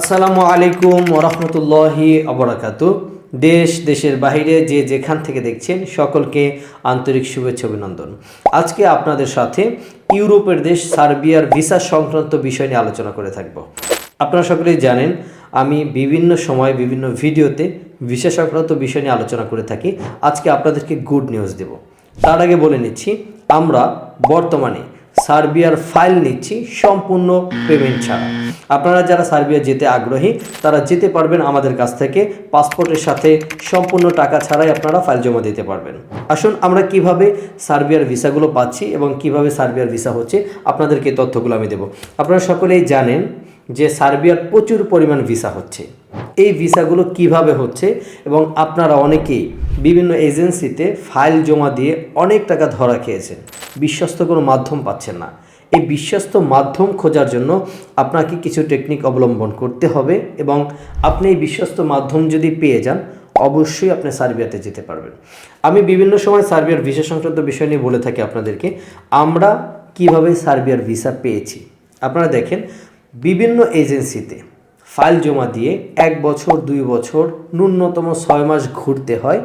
আসসালামু আলাইকুম ওরহমতুল্লাহি আবরাকাত দেশ, দেশের বাইরে যে যেখান থেকে দেখছেন, সকলকে আন্তরিক শুভেচ্ছা অভিনন্দন। আজকে আপনাদের সাথে ইউরোপের দেশ সার্বিয়ার ভিসা সংক্রান্ত বিষয় নিয়ে আলোচনা করে থাকব। আপনারা সকলেই জানেন, আমি বিভিন্ন সময় বিভিন্ন ভিডিওতে ভিসা সংক্রান্ত বিষয় নিয়ে আলোচনা করে থাকি। আজকে আপনাদেরকে গুড নিউজ দেব। তার আগে বলে নিচ্ছি, আমরা বর্তমানে সার্বিয়ার ফাইল নিচ্ছি, সম্পূর্ণ পেমেন্ট ছাড়া। আপনারা যারা সার্বিয়া যেতে আগ্রহী, তারা যেতে পারবেন আমাদের কাছ থেকে। পাসপোর্টের সাথে সম্পূর্ণ টাকা ছাড়াই আপনারা ফাইল জমা দিতে পারবেন। আসুন, আমরা কীভাবে সার্বিয়ার ভিসাগুলো পাচ্ছি এবং কীভাবে সার্বিয়ার ভিসা হচ্ছে, আপনাদেরকে তথ্যগুলো আমি দেব। আপনারা সকলেই জানেন যে সার্বিয়ার প্রচুর পরিমাণ ভিসা হচ্ছে। এই ভিসাগুলো কীভাবে হচ্ছে এবং আপনারা অনেকেই বিভিন্ন এজেন্সিতে ফাইল জমা দিয়ে অনেক টাকা ধরা খেয়েছেন। বিশ্বস্ত কোনো মাধ্যম পাচ্ছেন না। এই বিশ্বস্ত মাধ্যম খোঁজার জন্য আপনাকে কিছু টেকনিক অবলম্বন করতে হবে এবং আপনি এই বিশ্বস্ত মাধ্যম যদি পেয়ে যান, অবশ্যই আপনি সার্বিয়াতে যেতে পারবেন। আমি বিভিন্ন সময় সার্বিয়ার ভিসা সংক্রান্ত বিষয় নিয়ে বলে থাকি আপনাদেরকে, আমরা কীভাবে সার্বিয়ার ভিসা পেয়েছি। আপনারা দেখেন, বিভিন্ন এজেন্সিতে ফাইল জমা দিয়ে এক বছর, দুই বছর, ন্যূনতম ছয় মাস ঘুরতে হয়।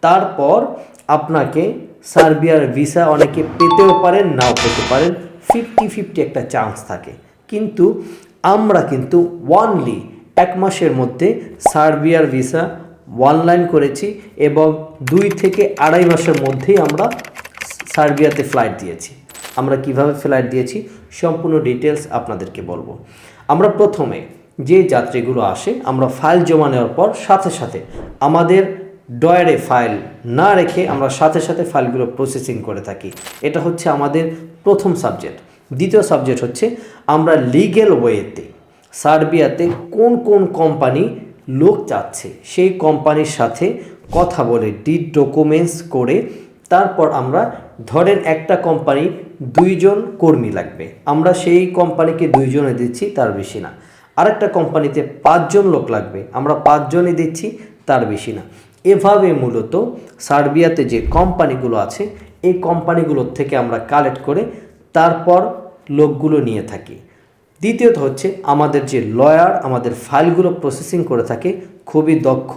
তারপর আপনাকে সার্বিয়ার ভিসা অনেকে পেতেও পারেন, নাও পেতে পারেন। ফিফটি ফিফটি একটা চান্স থাকে। কিন্তু আমরা কিন্তু ওয়ানলি এক মাসের মধ্যে সার্বিয়ার ভিসা অনলাইন করেছি এবং দুই থেকে আড়াই মাসের মধ্যেই আমরা সার্বিয়াতে ফ্লাইট দিয়েছি। আমরা কীভাবে ফ্লাইট দিয়েছি? সম্পূর্ণ ডিটেলস আপনাদেরকে বলব। আমরা প্রথমে যে যাত্রীগুলো আসে, আমরা ফাইল জমা নেওয়ার পর সাথে সাথে আমাদের ডয়ারে ফাইল না রেখে আমরা সাথে সাথে ফাইলগুলো প্রসেসিং করে থাকি। এটা হচ্ছে আমাদের প্রথম সাবজেক্ট দ্বিতীয় সাবজেক্ট হচ্ছে আমরা লিগেল ওয়েতে সার্বিয়াতে কোন কোন কোম্পানি লোক চাচ্ছে, সেই কোম্পানির সাথে কথা বলে ডিড ডকুমেন্টস করে, তারপর আমরা ধরেন একটা কোম্পানি দুইজন কর্মী লাগবে। আমরা সেই কোম্পানিকে দুইজনে দিচ্ছি, তার বেশি না। আরেকটা কোম্পানিতে পাঁচজন লোক লাগবে, আমরা পাঁচজনই দিচ্ছি, তার বেশি না। এভাবে মূলত সার্বিয়াতে যে কোম্পানিগুলো আছে, এই কোম্পানিগুলোর থেকে আমরা কালেক্ট করে তারপর লোকগুলো নিয়ে থাকি। দ্বিতীয়ত হচ্ছে আমাদের যে লয়ার আমাদের ফাইলগুলো প্রসেসিং করে থাকে, খুবই দক্ষ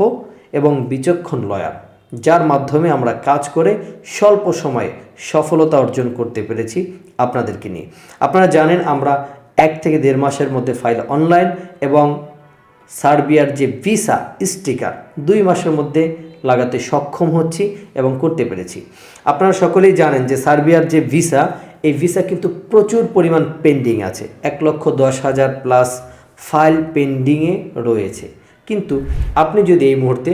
এবং বিচক্ষণ লয়ার যার মাধ্যমে আমরা কাজ করে স্বল্প সময়ে সফলতা অর্জন করতে পেরেছি আপনাদেরকে নিয়ে। আপনারা জানেন আমরা এক থেকে দেড় মাসের মধ্যে ফাইল অনলাইন এবং সার্বিয়ার যে ভিসা, স্টিকার, দুই মাসের মধ্যে লাগাতে সক্ষম হচ্ছি এবং করতে পেরেছি। আপনারা সকলেই জানেন যে সার্বিয়ার যে ভিসা, এই ভিসা কিন্তু প্রচুর পরিমাণ পেন্ডিং আছে। এক লক্ষ দশ হাজার প্লাস ফাইল পেন্ডিংয়ে রয়েছে। কিন্তু আপনি যদি এই মুহূর্তে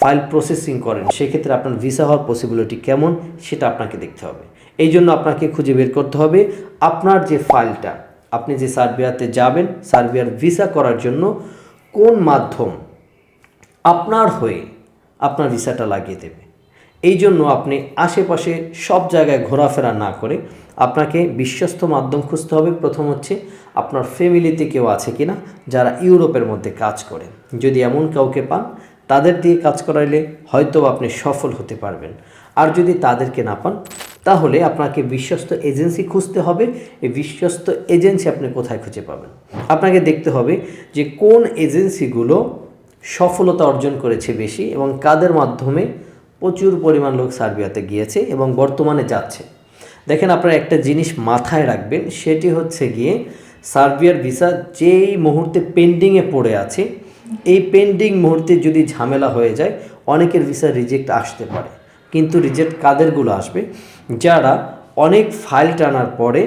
ফাইল প্রসেসিং করেন, সেক্ষেত্রে আপনার ভিসা হওয়ার পসিবিলিটি কেমন, সেটা আপনাকে দেখতে হবে। এই জন্য আপনাকে খুঁজে বের করতে হবে। আপনার যে ফাইলটা আপনি যে সার্বিয়াতে যাবেন, সার্বিয়ার ভিসা করার জন্য কোন মাধ্যম আপনার হয়ে আপনার ভিসাটা লাগিয়ে দেবে। এই জন্য আপনি আশেপাশে সব জায়গায় ঘোরাফেরা না করে আপনাকে বিশ্বস্ত মাধ্যম খুঁজতে হবে। প্রথম হচ্ছে আপনার ফ্যামিলিতে কেউ আছে কিনা যারা ইউরোপের মধ্যে কাজ করে। যদি এমন কাউকে পান, তাদের দিয়ে কাজ করাইলে হয়তো আপনি সফল হতে পারবেন। আর যদি তাদেরকে না পান তাহলে আপনাকে বিশ্বস্ত এজেন্সি খুঁজতে হবে। এই বিশ্বস্ত এজেন্সি আপনি কোথায় খুঁজে পাবেন? আপনাকে দেখতে হবে যে কোন এজেন্সিগুলো সফলতা অর্জন করেছে বেশি এবং কাদের মাধ্যমে প্রচুর পরিমাণ লোক সার্বিয়াতে গিয়েছে এবং বর্তমানে যাচ্ছে। দেখেন আপনারা একটা জিনিস মাথায় রাখবেন, সেটি হচ্ছে গিয়ে সার্বিয়ার ভিসা যেই মুহূর্তে পেন্ডিংয়ে পড়ে আছে, এই পেন্ডিং মুহূর্তে যদি ঝামেলা হয়ে যায়, অনেকের ভিসা রিজেক্ট আসতে পারে। কিন্তু রিজেক্ট কাদেরগুলো আসবে? যারা অনেক ফাইল টানার পরে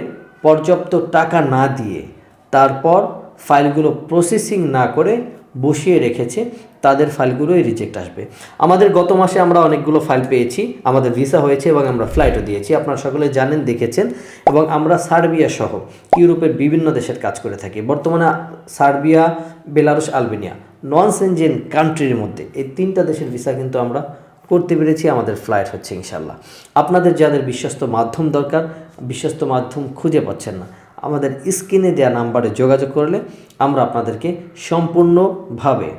পর্যাপ্ত টাকা না দিয়ে তারপর ফাইলগুলো প্রসেসিং না করে বসিয়ে রেখেছে, তাদের ফাইলগুলোই রিজেক্ট আসবে। আমাদের গত মাসে আমরা অনেকগুলো ফাইল পেয়েছি, আমাদের ভিসা হয়েছে এবং আমরা ফ্লাইটও দিয়েছি। আপনারা সকলে জানেন, দেখেছেন এবং আমরা সার্বিয়া সহ ইউরোপের বিভিন্ন দেশের কাজ করে থাকি। বর্তমানে Serbia, Belarus, Albania non Schengen কান্ট্রির মধ্যে এই তিনটা দেশের ভিসা কিন্তু আমরা করতে পেরেছি, আমাদের ফ্লাইট হচ্ছে ইনশাল্লাহ। আপনাদের যাদের বিশ্বস্ত মাধ্যম দরকার, বিশ্বস্ত মাধ্যম খুঁজে পাচ্ছেন না। আমাদের স্ক্রিনে দেওয়া নাম্বারে যোগাযোগ করলে আমরা আপনাদেরকে সম্পূর্ণভাবে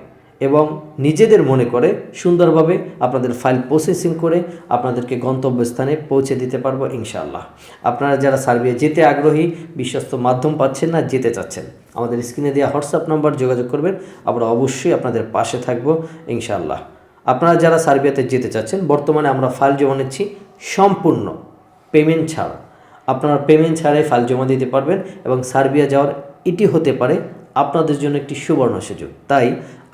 এবং নিজেদের মনে করে সুন্দরভাবে আপনাদের ফাইল প্রসেসিং করে আপনাদেরকে গন্তব্যস্থানে পৌঁছে দিতে পারব ইনশাআল্লাহ আপনারা যারা সার্বিয়া যেতে আগ্রহী, বিশ্বস্ত মাধ্যম পাচ্ছেন না, যেতে চাচ্ছেন, আমাদের স্ক্রিনে দেওয়া হোয়াটসঅ্যাপ নাম্বার যোগাযোগ করবেন। আমরা অবশ্যই আপনাদের পাশে থাকব ইনশাআল্লাহ আপনারা যারা সার্বিয়াতে যেতে চাচ্ছেন, বর্তমানে আমরা ফাইল জমা নিচ্ছি সম্পূর্ণ পেমেন্ট ছাড়া। আপনারা পেমেন্ট ছাড়াই ফাইল জমা দিতে পারবেন এবং সার্বিয়া যাওয়ার এটি হতে পারে আপনাদের জন্য একটি সুবর্ণ সুযোগ। তাই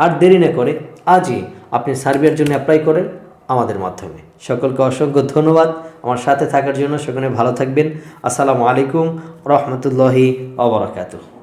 আর দেরি না করে আজই আপনি সার্বিয়ার জন্য অ্যাপ্লাই করেন আমাদের মাধ্যমে। সকলকে অসংখ্য ধন্যবাদ। আমার সাথে থাকার জন্য সকলে ভালো থাকবেন। আসসালামু আলাইকুম রহমতুল্লাহি অবরাকাতুহ